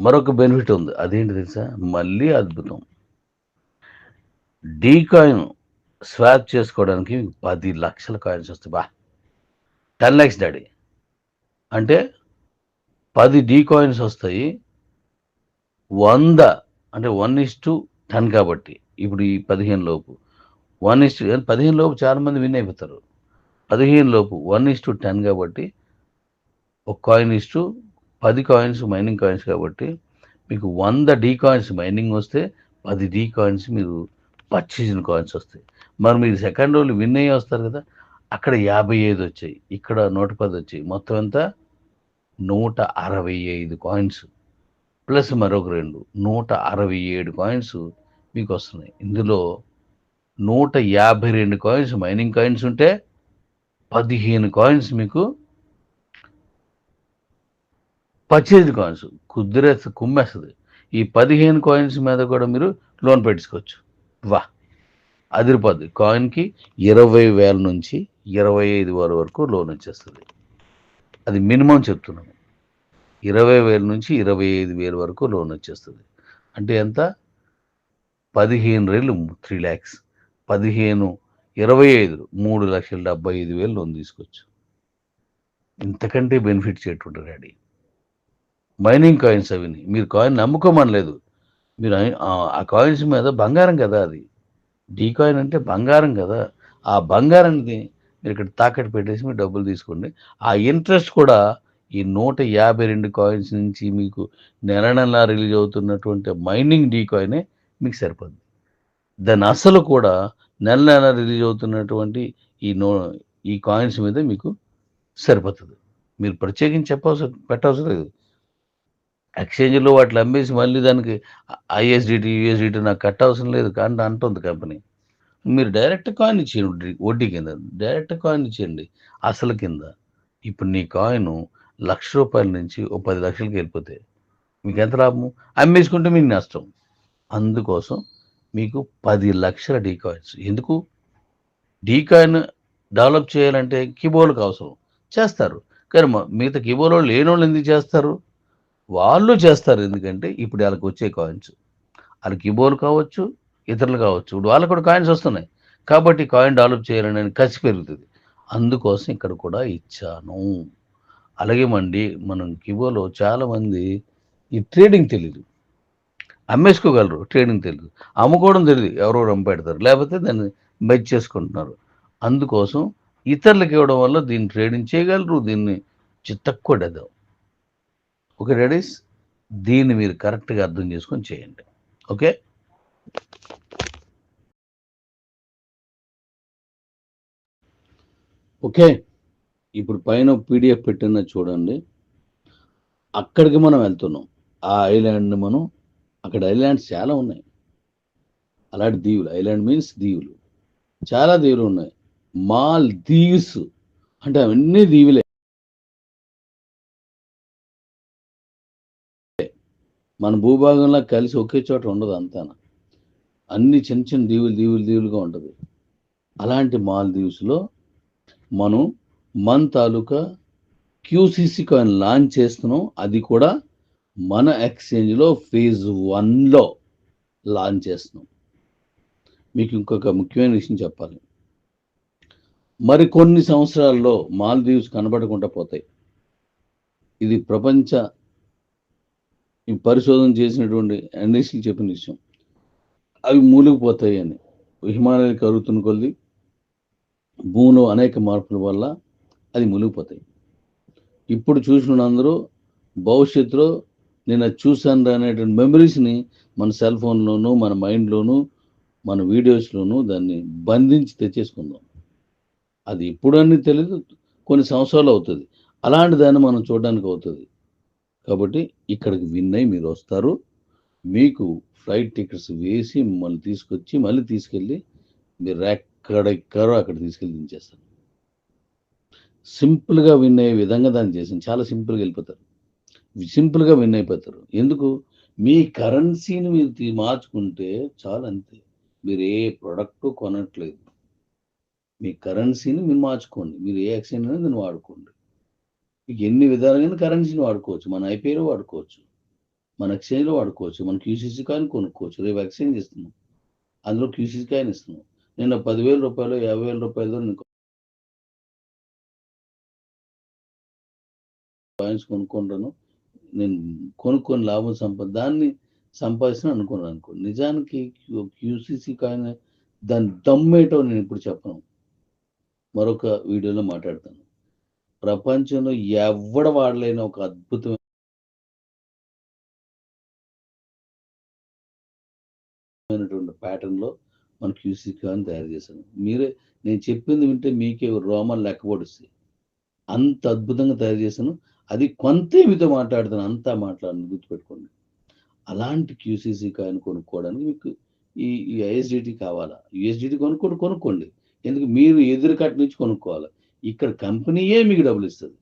మరొక బెనిఫిట్ ఉంది. అదేంటి తెలుసా? మళ్ళీ అద్భుతం. డీ కాయిన్ స్వాప్ చేసుకోవడానికి పది లక్షల కాయిన్స్ వస్తాయి. బా. టెన్ ల్యాక్స్ డాడీ. అంటే పది డీ కాయిన్స్ వస్తాయి. వంద అంటే వన్ ఇస్ టు టెన్ కాబట్టి ఇప్పుడు ఈ పదిహేను లోపు. వన్ ఇస్ టు పదిహేను లోపు చాలా మంది విన్ అయిపోతారు. పదిహేను లోపు వన్ ఇస్ టు టెన్ కాబట్టి ఒక కాయిన్ ఇస్ టు పది కాయిన్స్ మైనింగ్ కాయిన్స్ కాబట్టి మీకు వంద డీ కాయిన్స్ మైనింగ్ వస్తే పది డీ కాయిన్స్ మీరు పర్చేసిన కాయిన్స్ వస్తాయి. మరి మీరు సెకండ్ రోజు విన్ అయ్యి వస్తారు కదా అక్కడ యాభై ఐదు వచ్చాయి ఇక్కడ నూట పది వచ్చాయి. మొత్తం ఎంత నూట అరవై ఐదు కాయిన్స్ ప్లస్ మరొక రెండు నూట అరవై ఏడు కాయిన్స్ మీకు వస్తున్నాయి. ఇందులో నూట యాభై రెండు కాయిన్స్ మైనింగ్ కాయిన్స్ ఉంటే పదిహేను కాయిన్స్ మీకు పర్చేజ్డ్ కాయిన్స్ కుదిరేస్తే కుమ్మేస్తుంది. ఈ పదిహేను కాయిన్స్ మీద కూడా మీరు లోన్ పెట్టుకోవచ్చు. వా. అదిరిపోద్ది. కాయిన్కి ఇరవై వేల నుంచి ఇరవై ఐదు వేల వరకు లోన్ వచ్చేస్తుంది. అది మినిమం చెప్తున్నాము. ఇరవై వేల నుంచి ఇరవై ఐదు వేల వరకు లోన్ వచ్చేస్తుంది. అంటే ఎంత? పదిహేను రేళ్ళు త్రీ ల్యాక్స్ పదిహేను ఇరవై ఐదు మూడు లక్షల డెబ్బై ఐదు వేలు లోన్ తీసుకోవచ్చు. ఇంతకంటే బెనిఫిట్ చేయటువంటి రెడీ మైనింగ్ కాయిన్స్ అవిని మీరు కాయిన్ నమ్ముకోమనలేదు మీరు ఆ- కాయిన్స్ మీద బంగారం కదా అది. డీ కాయిన్ అంటే బంగారం కదా. ఆ బంగారాన్ని మీరు ఇక్కడ తాకట్టు పెట్టేసి మీరు డబ్బులు తీసుకోండి. ఆ ఇంట్రెస్ట్ కూడా ఈ నూట యాభై రెండు కాయిన్స్ నుంచి మీకు నెల నెల రిలీజ్ అవుతున్నటువంటి మైనింగ్ డీ కాయినే మీకు సరిపోద్ది. దాని అసలు కూడా నెల నెల రిలీజ్ అవుతున్నటువంటి ఈ నో ఈ కాయిన్స్ మీద మీకు సరిపోతుంది. మీరు ప్రత్యేకించి చెప్పవసరం పెట్టవసరం లేదు. ఎక్స్చేంజ్లో వాటిని అమ్మేసి మళ్ళీ దానికి ఐఎస్డిటి యూఎస్డిటి నాకు కట్టవసరం లేదు కానీ అంటుంది కంపెనీ. మీరు డైరెక్ట్ కాయిన్ ఇచ్చేయండి వడ్డీ- కింద డైరెక్ట్ కాయిన్ ఇచ్చేయండి అసలు కింద. ఇప్పుడు నీ కాయిన్ లక్ష రూపాయల నుంచి ఓ పది లక్షలకి వెళ్ళిపోతే మీకు ఎంత లాభము? అమ్మేసుకుంటే మీకు నష్టం. అందుకోసం మీకు పది లక్షల డీ కాయిన్స్. ఎందుకు? డీ కాయిన్ డెవలప్ చేయాలంటే కీబోర్డ్కి అవసరం. చేస్తారు. కానీ మిగతా కీబోర్డ్ లేని వాళ్ళు ఎందుకు చేస్తారు? వాళ్ళు చేస్తారు ఎందుకంటే ఇప్పుడు వాళ్ళకి వచ్చే కాయిన్స్ వాళ్ళకి కీబోర్డ్ కావచ్చు ఇతరులు కావచ్చు. ఇప్పుడు వాళ్ళకి కూడా కాయిన్స్ వస్తున్నాయి. కాబట్టి కాయిన్ డెవలప్ చేయాలని కసి పెరుగుతుంది. అందుకోసం ఇక్కడ కూడా ఇచ్చాను. అలాగే మండి మనం కిబోలో చాలామంది ఈ ట్రేడింగ్ తెలియదు అమ్మేసుకోగలరు ట్రేడింగ్ తెలియదు అమ్ముకోవడం తెలియదు ఎవరో రంపెడతారు లేకపోతే దాన్ని మెచ్ చేసుకుంటున్నారు. అందుకోసం ఇతరులకు ఇవ్వడం వల్ల దీన్ని ట్రేడింగ్ చేయగలరు. దీన్ని తక్కువ డెదాం ఓకే రెడీస్ దీన్ని మీరు కరెక్ట్గా అర్థం చేసుకొని చేయండి. ఓకే? ఓకే ఇప్పుడు పైన పీడిఎఫ్ పెట్టిన చూడండి. అక్కడికి మనం వెళ్తున్నాం. ఆ ఐలాండ్ని మనం అక్కడ ఐలాండ్స్ చాలా ఉన్నాయి. అలాంటి దీవులు ఐలాండ్ మీన్స్ దీవులు. చాలా దీవులు ఉన్నాయి. మాల్ దీవ్స్ అంటే అవన్నీ దీవులే. మన భూభాగంలో కలిసి ఒకే చోట ఉండదు అంతాన? అన్ని చిన్న చిన్న దీవులు దీవులు దీవులుగా ఉంటుంది. అలాంటి మాల్ దీవ్స్లో మనం మన తాలూకా క్యూసీసీ కాయిన్ లాంచ్ చేస్తున్నాం. అది కూడా మన ఎక్స్చేంజ్లో ఫేజ్ వన్లో లాంచ్ చేస్తున్నాం. మీకు ఇంకొక ముఖ్యమైన విషయం చెప్పాలి. మరి కొన్ని సంవత్సరాల్లో మాల్దీవ్స్ కనబడకుండా పోతాయి. ఇది ప్రపంచ ఈ పరిశోధన చేసినటువంటి ఎన్ఎస్సీ చెప్పిన విషయం. అవి మూలిగిపోతాయి అని. హిమాలయాలు కరుగుతున్న కొద్ది భూమిలో అనేక మార్పుల వల్ల అది మునిగిపోతాయి ఇప్పుడు చూసిన అందరూ భవిష్యత్తులో నేను అది చూశాను అనేటువంటి మెమరీస్ని మన సెల్ ఫోన్లోను మన మైండ్లోను మన వీడియోస్లోను దాన్ని బంధించి తెచ్చేసుకుందాం. అది ఇప్పుడు అని తెలియదు కొన్ని సంవత్సరాలు అవుతుంది. అలాంటి దాన్ని మనం చూడడానికి అవుతుంది. కాబట్టి ఇక్కడికి విన్ అయి మీరు వస్తారు. మీకు ఫ్లైట్ టికెట్స్ వేసి మిమ్మల్ని తీసుకొచ్చి మళ్ళీ తీసుకెళ్ళి మీరు ఎక్కడ అక్కడ తీసుకెళ్ళి దించేస్తారు. సింపుల్గా విన్ అయ్యే విధంగా దాన్ని చేసింది చాలా సింపుల్గా వెళ్ళిపోతారు. సింపుల్గా విన్ అయిపోతారు. ఎందుకు? మీ కరెన్సీని మీరు మార్చుకుంటే చాలా అంతే. మీరు ఏ ప్రొడక్ట్ కొనట్లేదు. మీ కరెన్సీని మీరు మార్చుకోండి. మీరు ఏ ఎక్స్చేంజ్ అనేది దాన్ని వాడుకోండి. ఎన్ని విధాలుగా కరెన్సీని వాడుకోవచ్చు. మన ఐపీఐలో వాడుకోవచ్చు. మన ఎక్స్చేంజ్లో వాడుకోవచ్చు. మన క్యూసీసీ కాయిన్ కొనుక్కోవచ్చు. రేపు ఎక్స్చేంజ్ ఇస్తున్నాం. అందులో క్యూసీసీ కాయిన్ ఇస్తున్నాం. నేను పదివేల రూపాయలు యాభై వేల రూపాయలతో నేను కాయిన్స్ కొనుక్కుంటాను. నేను కొనుక్కొని లాభం సంపద దాన్ని సంపాదిస్తాను అనుకున్నాను అనుకో. నిజానికి క్యూసీసీ కాయిన్ దాని దమ్మేటో నేను ఇప్పుడు చెప్పను. మరొక వీడియోలో మాట్లాడతాను. ప్రపంచంలో ఎవడ వాడలేని ఒక అద్భుతమైన ప్యాటర్న్లో మన క్యూసీ కాయిన్ తయారు చేశాను మీరే నేను చెప్పింది వింటే మీకే రోమన్ లెక్కపొడిస్తే అంత అద్భుతంగా తయారు చేశాను. అది కొంతే మీతో మాట్లాడుతాను అంతా మాట్లాడను గుర్తుపెట్టుకోండి. అలాంటి క్యూసీసీ కాయిన్ కొనుక్కోవడానికి మీకు ఈ ఐఎస్డిటీ ఐఎస్డిటి కావాలా? యుఎస్డిటీ కొనుక్కోండి కొనుక్కోండి. ఎందుకు? మీరు ఎదురు నుంచి కొనుక్కోవాలి. ఇక్కడ కంపెనీయే మీకు డబ్బులు ఇస్తుంది.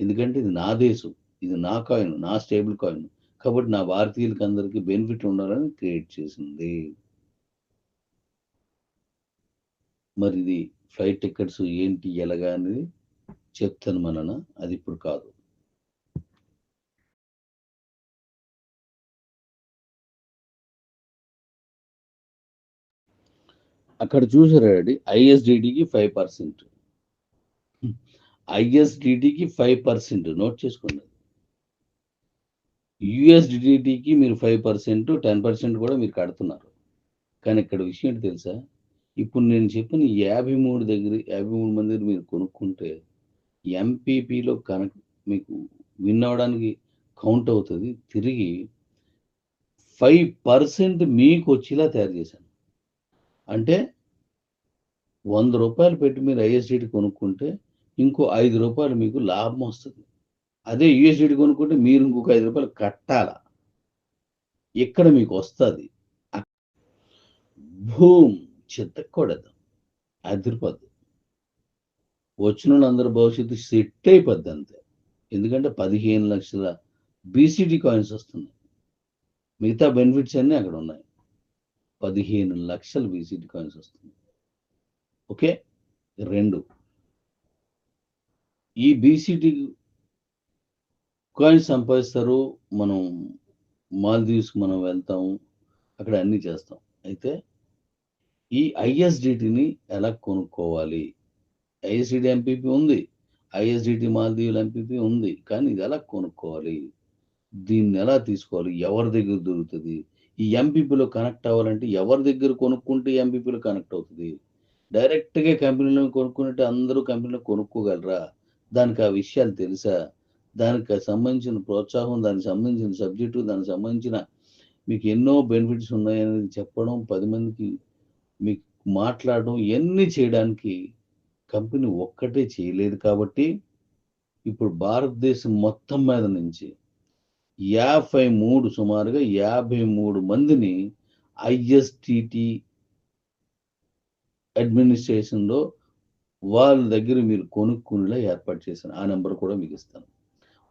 ఎందుకంటే ఇది నా దేశం ఇది నా కాయిన్ నా స్టేబుల్ కాయిన్. కాబట్టి నా భారతీయులకి అందరికీ బెనిఫిట్ ఉండాలని క్రియేట్ చేసింది. మరి ఇది ఫ్లైట్ టికెట్స్ ఏంటి ఎలాగా అనేది చెప్తాను మనన. అది ఇప్పుడు కాదు. అక్కడ చూసారండి ఐఎస్డిడికి ఫైవ్ పర్సెంట్. ఐఎస్డిడికి ఫైవ్ పర్సెంట్ నోట్ చేసుకోండి. యుఎస్డిడికి మీరు ఫైవ్ పర్సెంట్ టెన్ పర్సెంట్ కూడా మీరు కడుతున్నారు. కానీ ఇక్కడ విషయం ఏంటి తెలుసా? ఇప్పుడు నేను చెప్పిన యాభై మూడు దగ్గర యాభై మూడు మంది దగ్గర మీరు కొనుక్కుంటే ఎంపీపీలో కనెక్ట్ మీకు విన్ అవ్వడానికి కౌంట్ అవుతుంది. తిరిగి ఫైవ్ పర్సెంట్ మీకు వచ్చేలా తయారు చేశాను. అంటే వంద రూపాయలు పెట్టి మీరు ఐఎస్డిటి కొనుక్కుంటే ఇంకో ఐదు రూపాయలు మీకు లాభం వస్తుంది. అదే యూఎస్డిటి కొనుక్కుంటే మీరు ఇంకొక ఐదు రూపాయలు కట్టాల? ఇక్కడ మీకు వస్తుంది? భూమ్ చిత్తకూడదు అదిరిపోద్దు. వచ్చిన వాళ్ళందరూ భవిష్యత్తు సెట్ అయిపోద్ది అంతే. ఎందుకంటే పదిహేను లక్షల బీసీటీ కాయిన్స్ వస్తున్నాయి. మిగతా బెనిఫిట్స్ అన్నీ అక్కడ ఉన్నాయి. పదిహేను లక్షల బీసీటీ కాయిన్స్ వస్తుంది ఓకే? రెండు. ఈ బీసీటీ కాయిన్ సంపాదిస్తారు. మనం మాల్దీవ్స్ మనం వెళ్తాము. అక్కడ అన్నీ చేస్తాం. అయితే ఈ ఐఎస్డిటిని ఎలా కొనుక్కోవాలి? ఐఎస్డిటి ఎంపీపీ ఉంది. ఐఎస్డిటి మాల్దీవుల ఎంపీపీ ఉంది. కానీ ఇది ఎలా కొనుక్కోవాలి? దీన్ని ఎలా తీసుకోవాలి? ఎవరి దగ్గర దొరుకుతుంది? ఈ ఎంపీపీలో కనెక్ట్ అవ్వాలంటే ఎవరి దగ్గర కొనుక్కుంటే ఎంపీపీలో కనెక్ట్ అవుతుంది? డైరెక్ట్గా కంపెనీలో కొనుక్కుంటే అందరూ కంపెనీలో కొనుక్కోగలరా? దానికి ఆ విషయాలు తెలుసా? దానికి సంబంధించిన ప్రోత్సాహం దానికి సంబంధించిన సబ్జెక్టు దానికి సంబంధించిన మీకు ఎన్నో బెనిఫిట్స్ ఉన్నాయనేది చెప్పడం పది మందికి మీకు మాట్లాడడం ఇవన్నీ చేయడానికి కంపెనీ ఒక్కటే చేయలేదు కాబట్టి ఇప్పుడు భారతదేశం మొత్తం మీద నుంచి యాభై మూడు సుమారుగా యాభై మూడు మందిని ఐఎస్టిటి అడ్మినిస్ట్రేషన్లో వాళ్ళ దగ్గర మీరు కొనుక్కునేలా ఏర్పాటు చేశాను. ఆ నెంబర్ కూడా మీకు ఇస్తాను.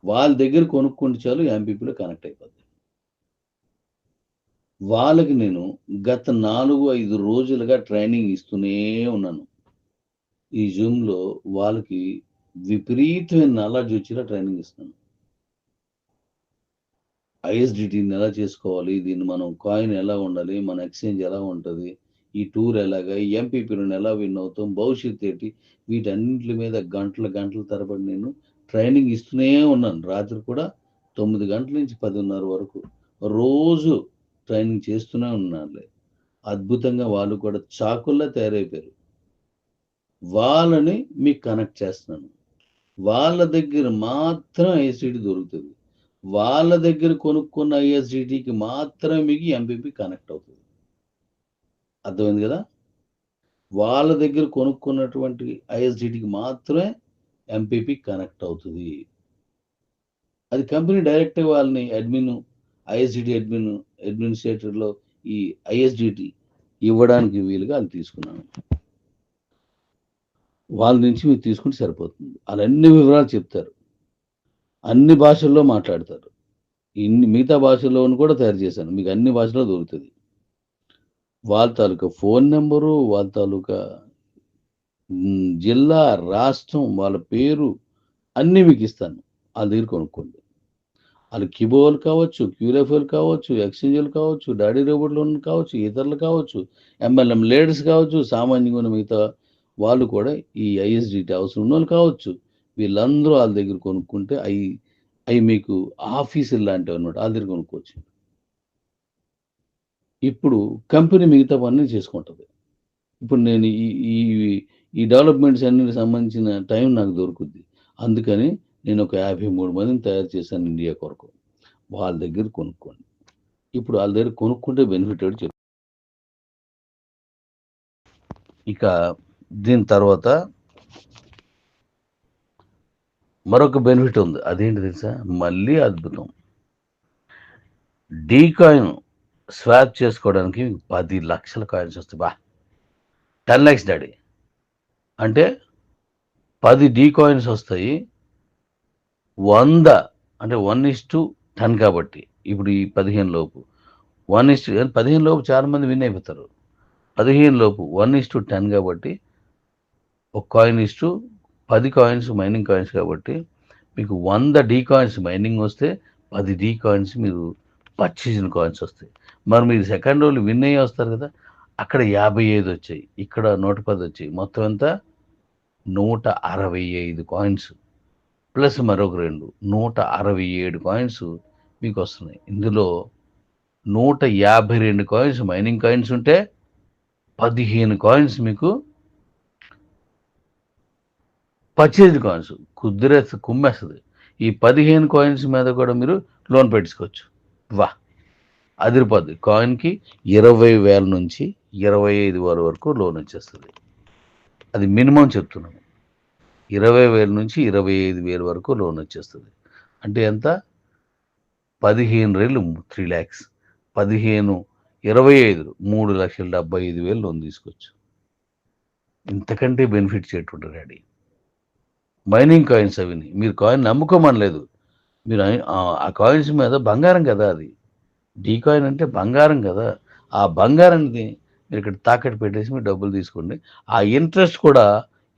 వాళ్ళ దగ్గర కొనుక్కుంటే చాలు ఎంపీపీలో కనెక్ట్ అయిపోద్ది. వాళ్ళకి నేను గత నాలుగు ఐదు రోజులుగా ట్రైనింగ్ ఇస్తూనే ఉన్నాను. ఈ జూమ్లో వాళ్ళకి విపరీతమైన నాలెడ్జ్ వచ్చేలా ట్రైనింగ్ ఇస్తున్నాను. ఐఎస్డిటీని ఎలా చేసుకోవాలి? దీన్ని మనం కాయిన్ ఎలా ఉండాలి? మన ఎక్స్చేంజ్ ఎలా ఉంటుంది? ఈ టూర్ ఎలాగా ఈ ఎంపీపీలను ఎలా విన్ అవుతాం భవిష్యత్ ఏంటి వీటన్నింటి మీద గంటల గంటల తరబడి నేను ట్రైనింగ్ ఇస్తూనే ఉన్నాను. రాత్రి కూడా తొమ్మిది గంటల నుంచి పదిన్నర వరకు రోజు ట్రైనింగ్ చేస్తూనే ఉన్నానులే. అద్భుతంగా వాళ్ళు కూడా చాకుల్లా తయారైపోయారు. వాళ్ళని మీకు కనెక్ట్ చేస్తున్నాను. వాళ్ళ దగ్గర మాత్రం ఐఎస్డిటి దొరుకుతుంది. వాళ్ళ దగ్గర కొనుక్కున్న ఐఎస్సిటీకి మాత్రమే మీకు ఎంపీపీ కనెక్ట్ అవుతుంది. అర్థమైంది కదా? వాళ్ళ దగ్గర కొనుక్కున్నటువంటి ఐఎస్డిటికి మాత్రమే ఎంపీపీ కనెక్ట్ అవుతుంది. అది కంపెనీ డైరెక్ట్గా వాళ్ళని అడ్మిన్ ఐఎస్డిటి అడ్మిన్ అడ్మినిస్ట్రేటర్లో ఈ ఐఎస్డిటి ఇవ్వడానికి వీలుగా అది తీసుకున్నాను. వాళ్ళ నుంచి మీరు తీసుకుంటే సరిపోతుంది. వాళ్ళు అన్ని వివరాలు చెప్తారు. అన్ని భాషల్లో మాట్లాడతారు. ఇన్ని మిగతా భాషల్లోనూ కూడా తయారు చేశాను. మీకు అన్ని భాషలో దొరుకుతుంది. వాళ్ళ తాలూకా ఫోన్ నెంబరు వాళ్ళ తాలూకా జిల్లా రాష్ట్రం వాళ్ళ పేరు అన్నీ మీకు ఇస్తాను. వాళ్ళ దగ్గర కొనుక్కోండి. వాళ్ళు కిబోలు కావచ్చు క్యూరెఫోల్ కావచ్చు ఎక్స్చేంజ్లు కావచ్చు డాడీ రోబోట్లు కావచ్చు ఇతరులు కావచ్చు ఎంఎల్ఎం లీడర్స్ కావచ్చు సామాన్యంగా ఉన్న మిగతా వాళ్ళు కూడా ఈ ఐఎస్డిటి అవసరం ఉన్న వాళ్ళు కావచ్చు. వీళ్ళందరూ వాళ్ళ దగ్గర కొనుక్కుంటే అవి అవి మీకు ఆఫీసులు లాంటివి అన్నమాట వాళ్ళ దగ్గర కొనుక్కోవచ్చు. ఇప్పుడు కంపెనీ మిగతా పనులు చేసుకుంటుంది. ఇప్పుడు నేను ఈ ఈ ఈ డెవలప్మెంట్స్ అన్నిటికి సంబంధించిన టైం నాకు దొరుకుద్ది. అందుకని నేను ఒక యాభై మూడు మందిని తయారు చేశాను ఇండియా కొరకు. వాళ్ళ దగ్గర కొనుక్కోండి. ఇప్పుడు వాళ్ళ దగ్గర కొనుక్కుంటే బెనిఫిట్ ఏంటో ఇక దీని తర్వాత మరొక బెనిఫిట్ ఉంది. అదేంటి తెలుసా? మళ్ళీ అద్భుతం. డీకాయిన్ స్వాప్ చేసుకోవడానికి మీకు పది లక్షల కాయిన్స్ వస్తాయి. బా. టెన్ ల్యాక్స్ డాడీ. అంటే పది డీ కాయిన్స్ వస్తాయి. వంద అంటే వన్ ఇస్ టు టెన్ కాబట్టి ఇప్పుడు ఈ పదిహేను లోపు. వన్ ఇస్ పదిహేను లోపు చాలామంది విన్ అయిపోతారు. పదిహేను లోపు వన్ ఇస్ టు టెన్ కాబట్టి ఒక కాయిన్ ఇస్ టు పది కాయిన్స్ మైనింగ్ కాయిన్స్ కాబట్టి మీకు వంద డీ కాయిన్స్ మైనింగ్ వస్తే పది డీ కాయిన్స్ మీరు పర్చేసిన కాయిన్స్ వస్తాయి. మరి మీరు సెకండ్ రోజు విన్ అయ్యి వస్తారు కదా అక్కడ యాభై ఐదు వచ్చాయి ఇక్కడ నూట పది వచ్చాయి. మొత్తం ఎంత నూట అరవై ఐదు కాయిన్స్ ప్లస్ మరొక రెండు నూట అరవై ఏడు కాయిన్స్ మీకు వస్తున్నాయి. ఇందులో నూట యాభై రెండు కాయిన్స్ మైనింగ్ కాయిన్స్ ఉంటే పదిహేను కాయిన్స్ మీకు పర్చేజ్డ్ కాయిన్స్ కుదిరే కుమ్మేస్తుంది. ఈ పదిహేను కాయిన్స్ మీద కూడా మీరు లోన్ పెట్టుకోవచ్చు. వా. అదిరిపోద్ది. కాయిన్కి ఇరవై వేల నుంచి ఇరవై ఐదు వేల వరకు లోన్ వచ్చేస్తుంది. అది మినిమం చెప్తున్నాను. ఇరవై వేల నుంచి ఇరవై ఐదు వేల వరకు లోన్ వచ్చేస్తుంది. అంటే ఎంత? పదిహేను రేళ్ళు త్రీ ల్యాక్స్. పదిహేను ఇరవై ఐదు మూడు లక్షల డెబ్బై ఐదు వేలు లోన్ తీసుకోవచ్చు. ఇంతకంటే బెనిఫిట్ చేయటువంటి డాడీ. మైనింగ్ కాయిన్స్ అవిని. మీరు కాయిన్ నమ్ముకోమనలేదు. మీరు ఆ కాయిన్స్ మీద బంగారం కదా అది. డీ కాయిన్ అంటే బంగారం కదా. ఆ బంగారాన్ని మీరు ఇక్కడ తాకట్టు పెట్టేసి మీరు డబ్బులు తీసుకోండి. ఆ ఇంట్రెస్ట్ కూడా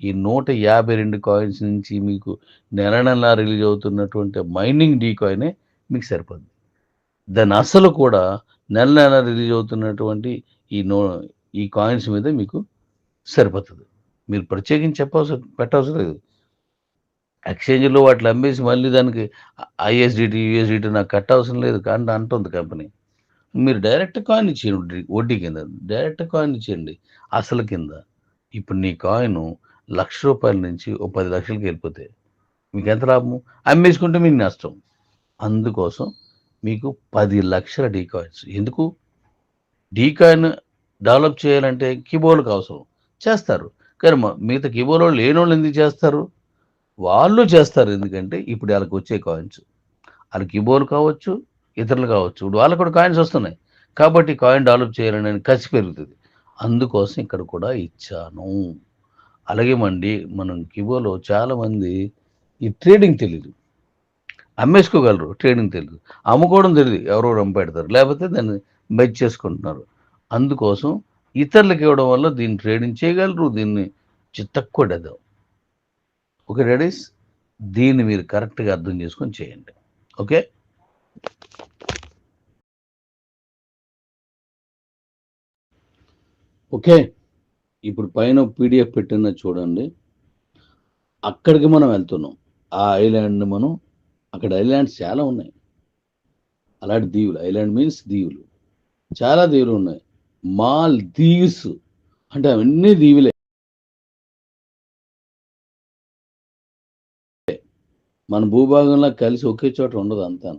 ఈ నూట యాభై రెండు కాయిన్స్ నుంచి మీకు నెల నెల రిలీజ్ అవుతున్నటువంటి మైనింగ్ డీ కాయినే మీకు సరిపోద్ది. దాని అసలు కూడా నెల నెల రిలీజ్ అవుతున్నటువంటి ఈ నో ఈ కాయిన్స్ మీద మీకు సరిపోతుంది. మీరు ప్రత్యేకించి చెప్పవసరం పెట్టవసరం లేదు. ఎక్స్చేంజ్లో వాటిని అమ్మేసి మళ్ళీ దానికి ఐఎస్డిటి యూఎస్డిటి నాకు కట్టవసరం లేదు కానీ అంటుంది కంపెనీ. మీరు డైరెక్ట్ కాయిన్ ఇచ్చేయండి వడ్డీ- కింద డైరెక్ట్ కాయిన్ ఇచ్చేయండి అసలు కింద. ఇప్పుడు నీ కాయిన్ లక్ష రూపాయల నుంచి ఓ పది లక్షలకి వెళ్ళిపోతే మీకు ఎంత లాభము? అమ్మేసుకుంటే మీకు నష్టం. అందుకోసం మీకు పది లక్షల డీ కాయిన్స్. ఎందుకు? డీ కాయిన్ డెవలప్ చేయాలంటే కీబోర్డ్కి అవసరం. చేస్తారు. కానీ మిగతా కీబోర్డ్ వాళ్ళు లేని వాళ్ళు ఎందుకు చేస్తారు? వాళ్ళు చేస్తారు ఎందుకంటే ఇప్పుడు వాళ్ళకి వచ్చే కాయిన్స్ వాళ్ళకి ఇబోలు కావచ్చు ఇతరులు కావచ్చు. ఇప్పుడు వాళ్ళకు కూడా కాయిన్స్ వస్తున్నాయి. కాబట్టి కాయిన్ డెవలప్ చేయాలని కసి పెరుగుతుంది. అందుకోసం ఇక్కడ కూడా ఇచ్చాను. అలాగే మండి మనం కిబోలో చాలామంది ఈ ట్రేడింగ్ తెలియదు అమ్మేసుకోగలరు ట్రేడింగ్ తెలియదు అమ్ముకోవడం తెలియదు ఎవరో రంపెడతారు లేకపోతే దాన్ని మెచ్ చేసుకుంటున్నారు. అందుకోసం ఇతరులకు ఇవ్వడం వల్ల దీన్ని ట్రేడింగ్ చేయగలరు. దీన్ని తక్కువ డెదాం ఓకే రెడీస్ దీన్ని మీరు కరెక్ట్గా అర్థం చేసుకొని చేయండి. ఓకే? ఓకే ఇప్పుడు పైన పీడిఎఫ్ పెట్టిన చూడండి. అక్కడికి మనం వెళ్తున్నాం. ఆ ఐలాండ్ మనం అక్కడ ఐలాండ్స్ చాలా ఉన్నాయి. అలాంటి దీవులు ఐలాండ్ మీన్స్ దీవులు. చాలా దీవులు ఉన్నాయి. మాల్ దీవ్స్ అంటే అవన్నీ దీవులే. మన భూభాగంలో కలిసి ఒకే చోట ఉండదు అంతాన?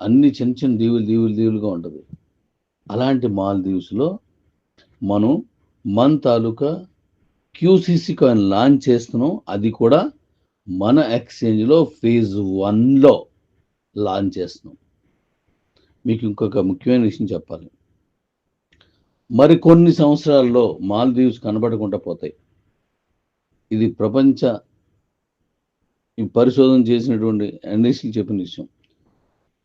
అన్ని చిన్న చిన్న దీవులు దీవులు దీవులుగా ఉంటుంది. అలాంటి మాల్దీవ్స్లో మనం మన తాలూకా క్యూసీసీ కాయిన్ లాంచ్ చేస్తున్నాం. అది కూడా మన ఎక్స్చేంజ్లో ఫేజ్ వన్లో లాంచ్ చేస్తున్నాం. మీకు ఇంకొక ముఖ్యమైన విషయం చెప్పాలి. మరి కొన్ని సంవత్సరాల్లో మాల్దీవ్స్ కనబడకుండా పోతాయి. ఇది ప్రపంచ ఈ పరిశోధన చేసినటువంటి ఎన్ఎస్సీ చెప్పిన విషయం.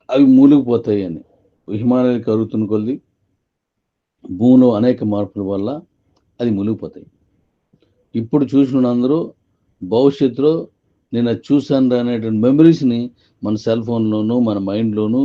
అవి మూలిగిపోతాయి అని హిమాలయాలు కరుగుతున్న కొద్ది భూమిలో అనేక మార్పుల వల్ల అది మూలిగిపోతాయి ఇప్పుడు చూసిన అందరూ భవిష్యత్తులో నేను అది చూశాను అనేటువంటి మెమరీస్ని మన సెల్ ఫోన్లోనూ మన మైండ్లోనూ